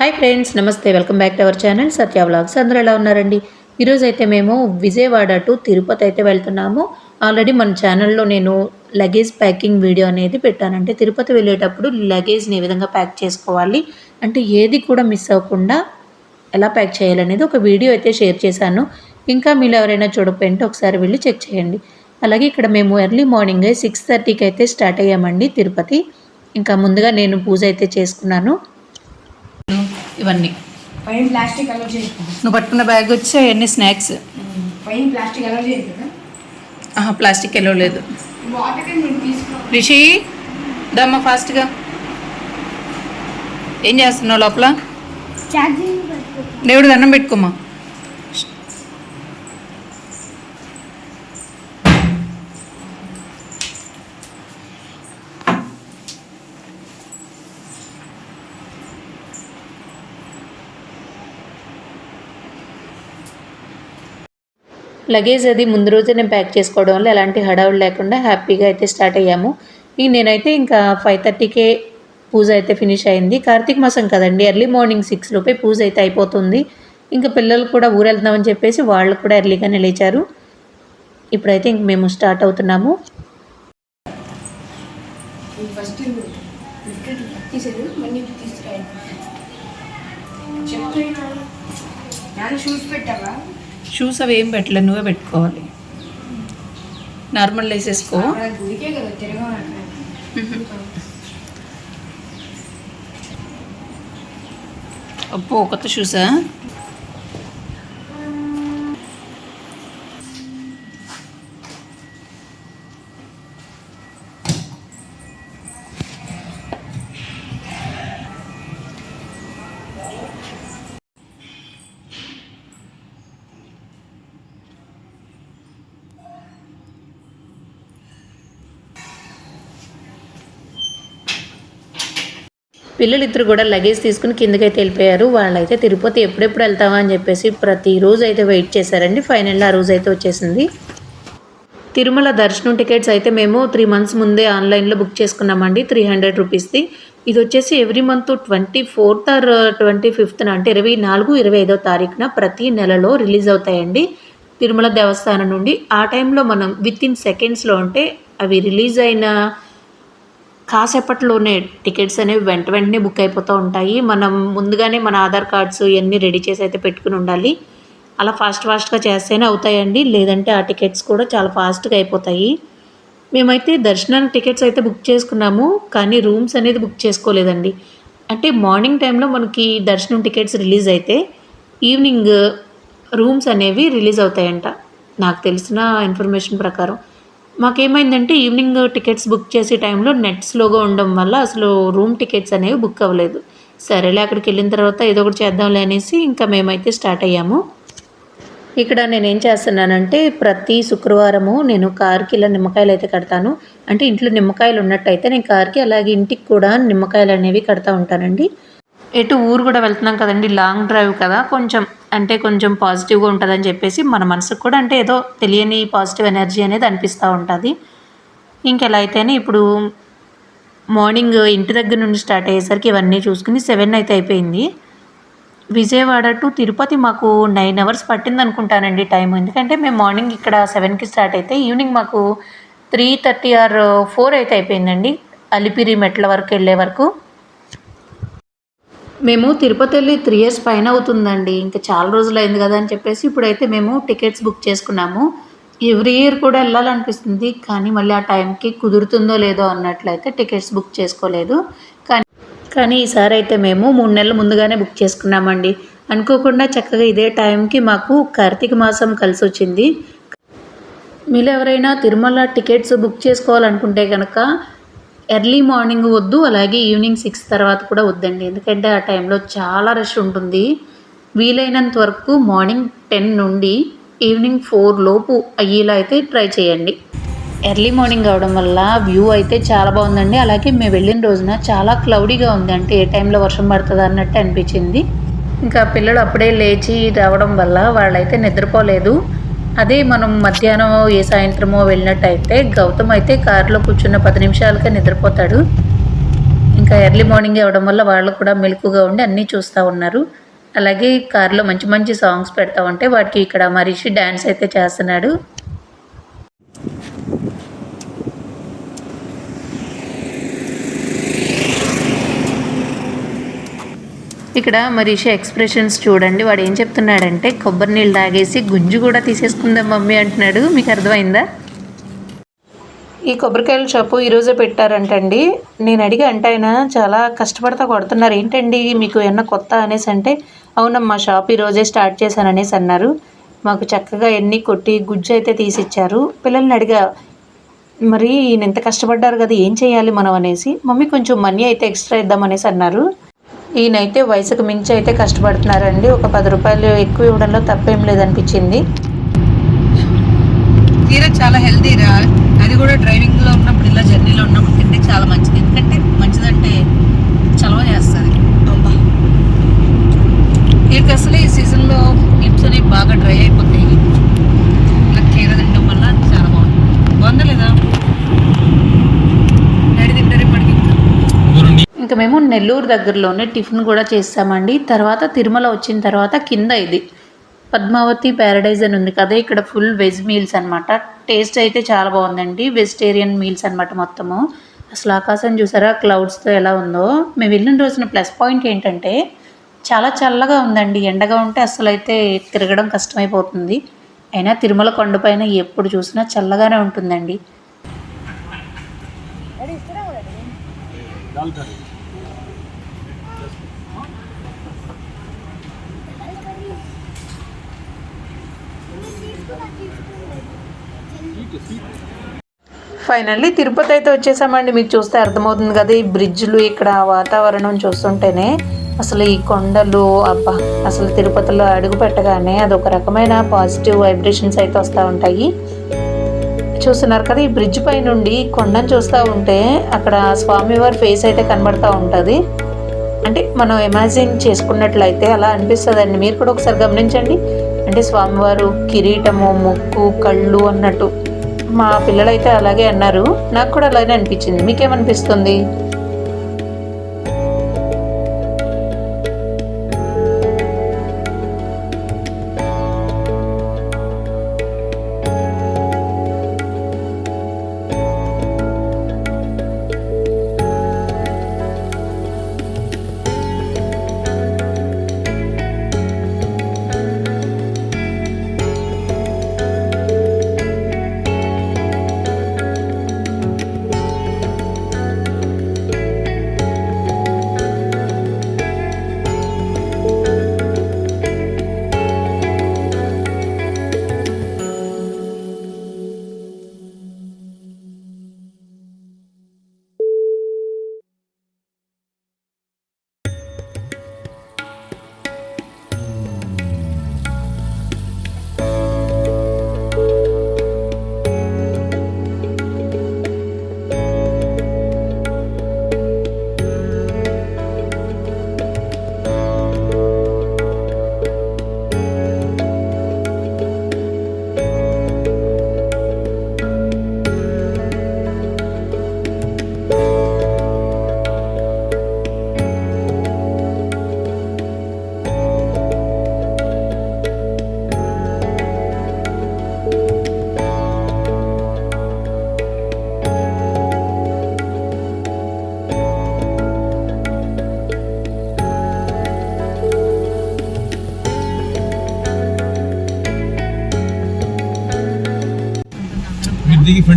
Hi friends నమస్తే welcome back to our channel Satya vlogs అందరూ ఎలా ఉన్నారండి? ఈరోజు అయితే మేము విజయవాడ టు తిరుపతి అయితే వెళ్తున్నాము. ఆల్రెడీ మన ఛానల్లో నేను లగేజ్ ప్యాకింగ్ వీడియో అనేది పెట్టానంటే తిరుపతి వెళ్ళేటప్పుడు లగేజ్ని ఏ విధంగా ప్యాక్ చేసుకోవాలి అంటే ఏది కూడా మిస్ అవ్వకుండా ఎలా ప్యాక్ చేయాలనేది ఒక వీడియో అయితే షేర్ చేశాను. ఇంకా మీరు ఎవరైనా చూడకపోయింటే ఒకసారి వెళ్ళి చెక్ చేయండి. అలాగే ఇక్కడ మేము ఎర్లీ మార్నింగ్ సిక్స్ థర్టీకి అయితే స్టార్ట్ అయ్యామండి తిరుపతి. ఇంకా ముందుగా నేను పూజ అయితే చేసుకున్నాను. ఇవన్నీ. పైన ప్లాస్టిక్ అలౌ చేయదు నువ్వు పట్టుకున్న బ్యాగ్ వచ్చి అవన్నీ స్నాక్స్. పైన ప్లాస్టిక్ అలౌ చేయదు కదా. ప్లాస్టిక్ ఎల్లో లేదు. వాటర్ నేను తీసుకున్నాను రిషి దమ్మ ఫాస్ట్గా ఏం చేస్తున్నావు లోపల? ఛార్జింగ్ దేవుడు దండం పెట్టుకోమా లగేజ్ అది ముందు రోజే నేను ప్యాక్ చేసుకోవడం వల్ల ఎలాంటి హడావుడు లేకుండా హ్యాపీగా అయితే స్టార్ట్ అయ్యాము. ఈ నేనైతే ఇంకా ఫైవ్ థర్టీకే పూజ అయితే ఫినిష్ అయింది. కార్తీక మాసం కదండి ఎర్లీ మార్నింగ్ సిక్స్ లోపే పూజ అయితే అయిపోతుంది. ఇంకా పిల్లలు కూడా ఊరు వెళ్తున్నామని చెప్పేసి వాళ్ళు కూడా ఎర్లీగానే లేచారు. ఇప్పుడైతే ఇంక మేము స్టార్ట్ అవుతున్నాము. ఫస్ట్ మళ్ళీ షూస్ పెట్టావా? షూస్ అవి ఏం పెట్టలే నువ్వే పెట్టుకోవాలి. నార్మల్ వేసేసుకో. అక్కడ గుడికే కదా పిల్లలు ఇద్దరు పిల్లలిద్దరు కూడా లగేజ్ తీసుకుని కిందకైతే వెళ్ళిపోయారు. వాళ్ళైతే తిరుపతి ఎప్పుడెప్పుడు వెళ్తావా అని చెప్పేసి ప్రతిరోజు అయితే వెయిట్ చేశారండి. ఫైనల్ ఆ రోజు అయితే వచ్చేసింది. తిరుమల దర్శనం టికెట్స్ అయితే మేము త్రీ మంత్స్ ముందే ఆన్లైన్లో బుక్ చేసుకున్నామండి. త్రీ హండ్రెడ్ రూపీస్ది ఇది వచ్చేసి every month twenty fourth or twenty ఫిఫ్త్న అంటే ఇరవై నాలుగు ఇరవై ఐదో తారీఖున ప్రతి నెలలో రిలీజ్ అవుతాయండి. తిరుమల దేవస్థానం నుండి ఆ టైంలో మనం విత్ ఇన్ సెకండ్స్లో అంటే అవి రిలీజ్ అయిన కాసేపట్లోనే టికెట్స్ అనేవి వెంట వెంటనే బుక్ అయిపోతూ ఉంటాయి. మనం ముందుగానే మన ఆధార్ కార్డ్స్ ఇవన్నీ రెడీ చేసి అయితే పెట్టుకుని ఉండాలి. అలా ఫాస్ట్ ఫాస్ట్గా చేస్తేనే అవుతాయండి. లేదంటే ఆ టికెట్స్ కూడా చాలా ఫాస్ట్గా అయిపోతాయి. మేమైతే దర్శనానికి టికెట్స్ అయితే బుక్ చేసుకున్నాము. కానీ రూమ్స్ అనేది బుక్ చేసుకోలేదండి. అంటే మార్నింగ్ టైంలో మనకి దర్శనం టికెట్స్ రిలీజ్ అయితే ఈవినింగ్ రూమ్స్ అనేవి రిలీజ్ అవుతాయంట. నాకు తెలిసిన ఇన్ఫర్మేషన్ ప్రకారం. మాకేమైందంటే ఈవినింగ్ టికెట్స్ బుక్ చేసే టైంలో నెట్ స్లోగా ఉండడం వల్ల అసలు రూమ్ టికెట్స్ అనేవి బుక్ అవ్వలేదు. సరేలే అక్కడికి వెళ్ళిన తర్వాత ఏదో ఒకటి చేద్దాంలే అనేసి ఇంకా మేమైతే స్టార్ట్ అయ్యాము. ఇక్కడ నేను ఏం చేస్తున్నానంటే ప్రతి శుక్రవారము నేను కార్కి ఇలా నిమ్మకాయలు అయితే కడతాను. అంటే ఇంట్లో నిమ్మకాయలు ఉన్నట్టయితే నేను కార్కి అలాగే ఇంటికి కూడా నిమ్మకాయలు అనేవి కడతా ఉంటానండి. ఎటు ఊరు కూడా వెళ్తున్నాం కదండి లాంగ్ డ్రైవ్ కదా కొంచెం అంటే కొంచెం పాజిటివ్గా ఉంటుందని చెప్పేసి మన మనసుకు కూడా అంటే ఏదో తెలియని పాజిటివ్ ఎనర్జీ అనేది అనిపిస్తూ ఉంటుంది. ఇంకెలా అయితేనే ఇప్పుడు మార్నింగ్ ఇంటి దగ్గర నుండి స్టార్ట్ అయ్యేసరికి ఇవన్నీ చూసుకుని సెవెన్ అయితే అయిపోయింది. విజయవాడ టు తిరుపతి మాకు నైన్ అవర్స్ పట్టింది అనుకుంటానండి టైం ఎందుకంటే మేము మార్నింగ్ ఇక్కడ సెవెన్కి స్టార్ట్ అయితే ఈవినింగ్ మాకు త్రీ థర్టీ ఆర్ ఫోర్ అయితే అయిపోయిందండి. అలిపిరి మెట్ల వరకు వెళ్ళే వరకు. మేము తిరుపతి వెళ్ళి త్రీ ఇయర్స్ పైన అవుతుందండి. ఇంకా చాలా రోజులు అయింది కదా అని చెప్పేసి ఇప్పుడైతే మేము టికెట్స్ బుక్ చేసుకున్నాము. ఎవ్రీ ఇయర్ కూడా వెళ్ళాలనిపిస్తుంది. కానీ మళ్ళీ ఆ టైంకి కుదురుతుందో లేదో అన్నట్లయితే టికెట్స్ బుక్ చేసుకోలేదు. కానీ కానీ ఈసారి అయితే మేము మూడు నెలల ముందుగానే బుక్ చేసుకున్నామండి. అనుకోకుండా చక్కగా ఇదే టైంకి మాకు కార్తీక మాసం కలిసి వచ్చింది. మీరు ఎవరైనా తిరుమల టికెట్స్ బుక్ చేసుకోవాలనుకుంటే కనుక ఎర్లీ మార్నింగ్ వద్దు అలాగే ఈవినింగ్ సిక్స్ తర్వాత కూడా వద్దండి. ఎందుకంటే ఆ టైంలో చాలా రష్ ఉంటుంది. వీలైనంత వరకు మార్నింగ్ టెన్ నుండి ఈవినింగ్ ఫోర్ లోపు అయ్యేలా అయితే ట్రై చేయండి. ఎర్లీ మార్నింగ్ అవడం వల్ల వ్యూ అయితే చాలా బాగుందండి. అలాగే మేము వెళ్ళిన రోజున చాలా క్లౌడీగా ఉంది. అంటే ఏ టైంలో వర్షం పడుతుంది అన్నట్టు అనిపించింది. ఇంకా పిల్లలు అప్పుడే లేచి రావడం వల్ల వాళ్ళైతే నిద్రపోలేదు. అదే మనం మధ్యాహ్నం ఏ సాయంత్రమో వెళ్ళినట్టయితే గౌతమ్ అయితే కారులో కూర్చున్న పది నిమిషాలకే నిద్రపోతాడు. ఇంకా ఎర్లీ మార్నింగ్ అవ్వడం వల్ల వాళ్ళు కూడా మెలకుగా ఉండి అన్నీ చూస్తూ ఉన్నారు. అలాగే కారులో మంచి మంచి సాంగ్స్ పెడతా ఉంటే వాటికి ఇక్కడ మరిషి డ్యాన్స్ అయితే చేస్తున్నాడు. ఇక్కడ మరీష ఎక్స్ప్రెషన్స్ చూడండి. వాడు ఏం చెప్తున్నాడంటే కొబ్బరి నీళ్ళు తాగేసి గుంజు కూడా తీసేసుకుందాం మమ్మీ అంటున్నాడు. మీకు అర్థమైందా? ఈ కొబ్బరికాయల షాపు ఈరోజే పెట్టారంటండి. నేను అడిగి అంటే ఆయన చాలా కష్టపడతా కొడుతున్నారు. ఏంటండి? మీకు ఏమన్నా కొత్త? అనేసి అంటే అవునమ్మా షాప్ ఈరోజే స్టార్ట్ చేశాను అనేసి అన్నారు. మాకు చక్కగా ఎన్ని కొట్టి గుజ్జు అయితే తీసిచ్చారు. పిల్లల్ని అడిగా మరి ఈయన ఎంత కష్టపడ్డారు కదా ఏం చేయాలి మనం? అనేసి మమ్మీ కొంచెం మనీ అయితే ఎక్స్ట్రా ఇద్దామనేసి అన్నారు. ఈయనైతే వయసుకు మించి అయితే కష్టపడుతున్నారండి. ఒక పది రూపాయలు ఎక్కువ ఇవ్వడంలో తప్పేం లేదనిపించింది. కీర చాలా హెల్తీ రా. అది కూడా డ్రైవింగ్లో ఉన్నప్పుడు ఇలా జర్నీలో ఉన్నప్పుడు తింటే చాలా మంచిది. ఎందుకంటే మంచిదంటే చలవ చేస్తుంది. వీరికి అసలు ఈ సీజన్లో హిప్స్ అనేవి బాగా డ్రై అయిపోతాయి. ఇలా కీర తినడం వల్ల చాలా బాగుంది. బాగుందా లేదా? ఇంకా మేము నెల్లూరు దగ్గరలోనే టిఫిన్ కూడా చేస్తామండి. తర్వాత తిరుమల వచ్చిన తర్వాత కింద ఇది. పద్మావతి ప్యారడైజ్ అని ఉంది కదా ఇక్కడ ఫుల్ వెజ్ మీల్స్ అనమాట టేస్ట్ అయితే చాలా బాగుందండి. వెజిటేరియన్ మీల్స్ అనమాట మొత్తము. అసలు ఆకాశం చూసారా క్లౌడ్స్తో ఎలా ఉందో. మేము వెళ్ళిన రోజున ప్లస్ పాయింట్ ఏంటంటే చాలా చల్లగా ఉందండి. ఎండగా ఉంటే అసలు అయితే తిరగడం కష్టమైపోతుంది. అయినా తిరుమల కొండపైన ఎప్పుడు చూసినా చల్లగానే ఉంటుందండి. ఫైనల్లీ తిరుపతి అయితే వచ్చేసామండి. మీకు చూస్తే అర్థమవుతుంది కదా ఈ బ్రిడ్జ్లు ఇక్కడ వాతావరణం చూస్తుంటేనే అసలు ఈ కొండలు అబ్బా అసలు తిరుపతిలో అడుగు పెట్టగానే అదొక రకమైన పాజిటివ్ వైబ్రేషన్స్ అయితే వస్తూ ఉంటాయి. చూస్తున్నారు కదా ఈ బ్రిడ్జ్ పై నుండి కొండను చూస్తూ ఉంటే అక్కడ స్వామివారి ఫేస్ అయితే కనబడతా ఉంటుంది. అంటే మనం ఇమాజిన్ చేసుకున్నట్లయితే అలా అనిపిస్తుందండి. మీరు కూడా ఒకసారి గమనించండి. అంటే స్వామివారు కిరీటము ముక్కు కళ్ళు అన్నట్టు. మా పిల్లలైతే అలాగే అన్నారు. నాకు కూడా అలాగే అనిపించింది. మీకేమనిపిస్తుంది?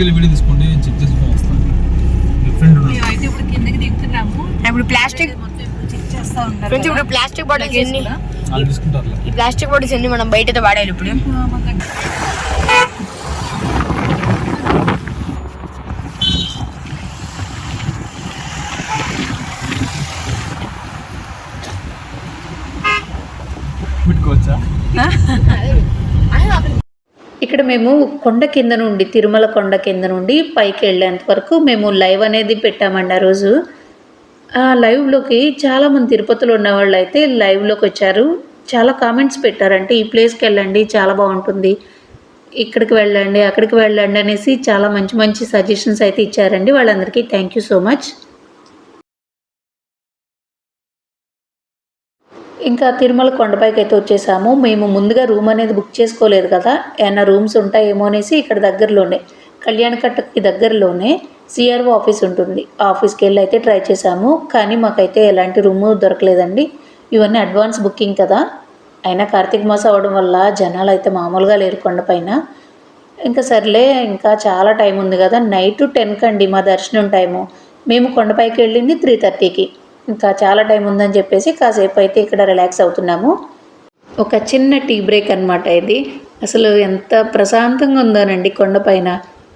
వెళ్ళి వీడియో తీసుకోండి నేను చెక్ చేసుకొని వస్తాను. ఉన్నాడు. అయితే ఇప్పుడు కిందకి దిగుతున్నాము. ఇప్పుడు ప్లాస్టిక్ ఫ్రెండ్స్ ఇప్పుడు ప్లాస్టిక్ బాటిల్స్ ఎన్ని? ఈ ప్లాస్టిక్ బాటిల్స్ ఎన్ని మనం బయట వాడాలి ఇప్పుడు పెట్టుకోవచ్చా ఇక్కడ మేము కొండ కింద నుండి తిరుమల కొండ కింద నుండి పైకి వెళ్ళేంత వరకు మేము లైవ్ అనేది పెట్టామండి ఆ రోజు. ఆ లైవ్లోకి చాలామంది తిరుపతిలో ఉన్న వాళ్ళు అయితే లైవ్లోకి వచ్చారు. చాలా కామెంట్స్ పెట్టారంటే ఈ ప్లేస్కి వెళ్ళండి చాలా బాగుంటుంది. ఇక్కడికి వెళ్ళండి అక్కడికి వెళ్ళండి అనేసి చాలా మంచి మంచి సజెషన్స్ అయితే ఇచ్చారండి. వాళ్ళందరికీ థ్యాంక్ యూ సో మచ్. ఇంకా తిరుమల కొండపైకి అయితే వచ్చేసాము. మేము ముందుగా రూమ్ అనేది బుక్ చేసుకోలేదు కదా. ఏమైనా రూమ్స్ ఉంటాయేమో అనేసి ఇక్కడ దగ్గరలోనే కళ్యాణకట్టకి దగ్గరలోనే సిఆర్ఓ ఆఫీస్ ఉంటుంది. ఆఫీస్కి వెళ్ళి అయితే ట్రై చేసాము కానీ మాకైతే ఎలాంటి రూము దొరకలేదండి. ఇవన్నీ అడ్వాన్స్ బుకింగ్ కదా. అయినా కార్తీక మాసం అవ్వడం వల్ల జనాలు అయితే మామూలుగా లేరు కొండపైన ఇంకా సర్లే ఇంకా చాలా టైం ఉంది కదా. నైట్ టెన్కి అండి మా దర్శనం టైము. మేము కొండపైకి వెళ్ళింది త్రీ థర్టీకి. ఇంకా చాలా టైం ఉందని చెప్పేసి కాసేపు అయితే ఇక్కడ రిలాక్స్ అవుతున్నాము. ఒక చిన్న టీ బ్రేక్ అనమాట ఇది. అసలు ఎంత ప్రశాంతంగా ఉందోనండి కొండపైన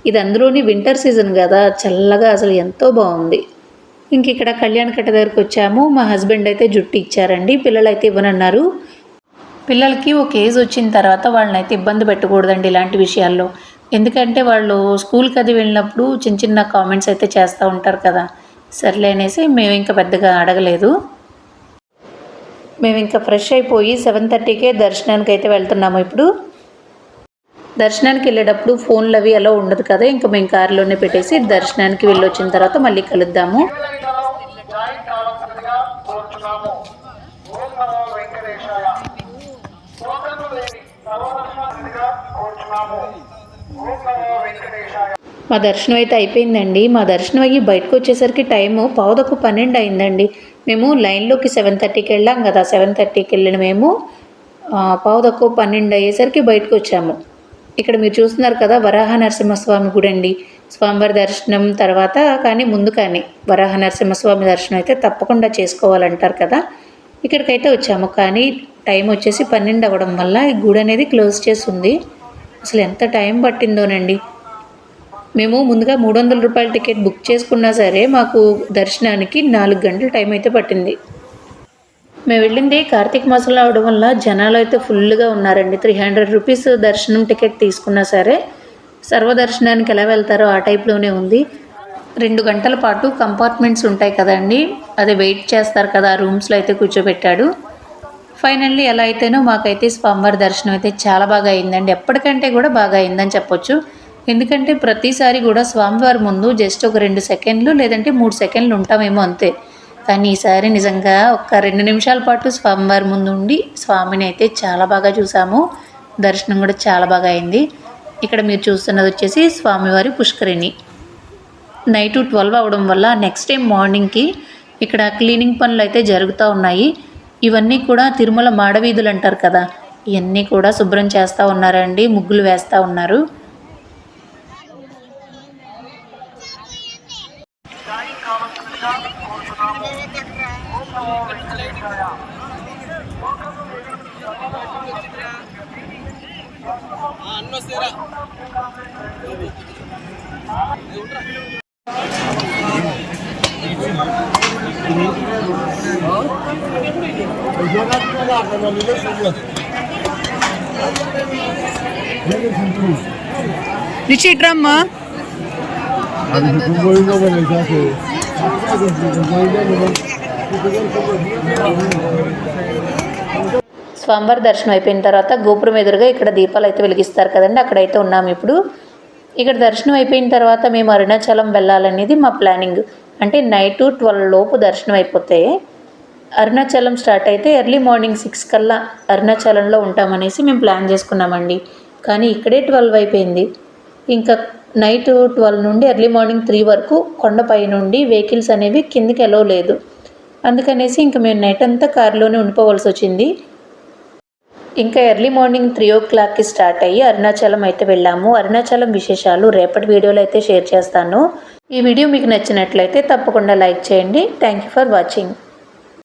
ఇది అందులోని వింటర్ సీజన్ కదా చల్లగా అసలు ఎంతో బాగుంది. ఇంక ఇక్కడ కళ్యాణ కట్ట దగ్గరకు వచ్చాము. మా హస్బెండ్ అయితే జుట్టు ఇచ్చారండి పిల్లలు అయితే ఇవ్వనన్నారు. పిల్లలకి ఒక ఏజ్ వచ్చిన తర్వాత వాళ్ళని అయితే ఇబ్బంది పెట్టకూడదండి ఇలాంటి విషయాల్లో. ఎందుకంటే వాళ్ళు స్కూల్కి అది వెళ్ళినప్పుడు చిన్న చిన్న కామెంట్స్ అయితే చేస్తూ ఉంటారు కదా. సర్లే అనేసి మేము ఇంకా పెద్దగా అడగలేదు. మేము ఇంకా ఫ్రెష్ అయిపోయి సెవెన్ థర్టీకే దర్శనానికి అయితే వెళ్తున్నాము ఇప్పుడు. దర్శనానికి వెళ్ళేటప్పుడు ఫోన్లు అవి అలా ఉండదు కదా ఇంకా మేము కారులోనే పెట్టేసి దర్శనానికి వెళ్ళి వచ్చిన తర్వాత మళ్ళీ కలుద్దాము. మా దర్శనం అయితే అయిపోయిందండి. మా దర్శనం అయ్యి బయటకు వచ్చేసరికి టైము పావుదకు పన్నెండు అయిందండి. మేము లైన్లోకి సెవెన్ థర్టీకి వెళ్ళాం కదా సెవెన్ థర్టీకి వెళ్ళిన మేము ఆ, పావుదకు పన్నెండు అయ్యేసరికి బయటకు వచ్చాము. ఇక్కడ మీరు చూస్తున్నారు కదా వరాహ నరసింహస్వామి గుడి అండి. స్వామివారి దర్శనం తర్వాత కానీ ముందు కానీ వరాహ నరసింహస్వామి దర్శనం అయితే తప్పకుండా చేసుకోవాలంటారు కదా. ఇక్కడికైతే వచ్చాము కానీ టైం వచ్చేసి పన్నెండు అవ్వడం వల్ల ఈ గుడి అనేది క్లోజ్ చేసి ఉంది. అసలు ఎంత టైం పట్టిందోనండి. మేము ముందుగా మూడు వందల రూపాయల టికెట్ బుక్ చేసుకున్నా సరే మాకు దర్శనానికి నాలుగు గంటల టైం అయితే పట్టింది. మేము వెళ్ళింది కార్తీక మాసంలో అవడం వల్ల జనాలు అయితే ఫుల్గా ఉన్నారండి. త్రీ హండ్రెడ్ రూపీస్ దర్శనం టికెట్ తీసుకున్నా సరే సర్వదర్శనానికి ఎలా వెళ్తారో ఆ టైప్లోనే ఉంది. రెండు గంటల పాటు కంపార్ట్మెంట్స్ ఉంటాయి కదండి. అదే వెయిట్ చేస్తారు కదా ఆ రూమ్స్లో అయితే కూర్చోబెట్టాడు. ఫైనల్లీ ఎలా అయితేనో మాకైతే స్వామివారి దర్శనం అయితే చాలా బాగా అయిందండి. ఎప్పటికంటే కూడా బాగా అయిందని చెప్పొచ్చు. ఎందుకంటే ప్రతిసారి కూడా స్వామివారి ముందు జస్ట్ ఒక రెండు సెకండ్లు లేదంటే మూడు సెకండ్లు ఉంటామేమో అంతే. కానీ ఈసారి నిజంగా ఒక రెండు నిమిషాల పాటు స్వామివారి ముందు ఉండి స్వామిని అయితే చాలా బాగా చూసాము. దర్శనం కూడా చాలా బాగా అయింది. ఇక్కడ మీరు చూస్తున్నది వచ్చేసి స్వామివారి పుష్కరిణి. నైట్ ట్వెల్వ్ అవడం వల్ల నెక్స్ట్ డే మార్నింగ్కి ఇక్కడ క్లీనింగ్ పనులు అయితే జరుగుతూ ఉన్నాయి. ఇవన్నీ కూడా తిరుమల మాడవీధులు అంటారు కదా ఇవన్నీ కూడా శుభ్రం చేస్తూ ఉన్నారండి ముగ్గులు వేస్తూ ఉన్నారు. రిషి డ్రమ్ అది కుటుంబంలో మనం చేసే స్వామివారి దర్శనం అయిపోయిన తర్వాత గోపురం ఎదురుగా ఇక్కడ దీపాలు అయితే వెలిగిస్తారు కదండి అక్కడైతే ఉన్నాము ఇప్పుడు. ఇక్కడ దర్శనం అయిపోయిన తర్వాత మేము అరుణాచలం వెళ్ళాలనేది మా ప్లానింగ్. అంటే నైట్ ట్వెల్వ్ లోపు దర్శనం అయిపోతే అరుణాచలం స్టార్ట్ అయితే ఎర్లీ మార్నింగ్ సిక్స్ కల్లా అరుణాచలంలో ఉంటామనేసి మేము ప్లాన్ చేసుకున్నామండి. కానీ ఇక్కడే ట్వెల్వ్ అయిపోయింది. ఇంకా నైట్ ట్వెల్వ్ నుండి ఎర్లీ మార్నింగ్ త్రీ వరకు కొండపై నుండి వెహికల్స్ అనేవి కిందికి ఎలో లేదు. అందుకనేసి ఇంకా మేము నైట్ అంతా కారులోనే ఉండిపోవాల్సి వచ్చింది. ఇంకా ఎర్లీ మార్నింగ్ త్రీ ఓ క్లాక్కి స్టార్ట్ అయ్యి అరుణాచలం అయితే వెళ్ళాము. అరుణాచలం విశేషాలు రేపటి వీడియోలో అయితే షేర్ చేస్తాను. ఈ వీడియో మీకు నచ్చినట్లయితే తప్పకుండా లైక్ చేయండి. Thank you for watching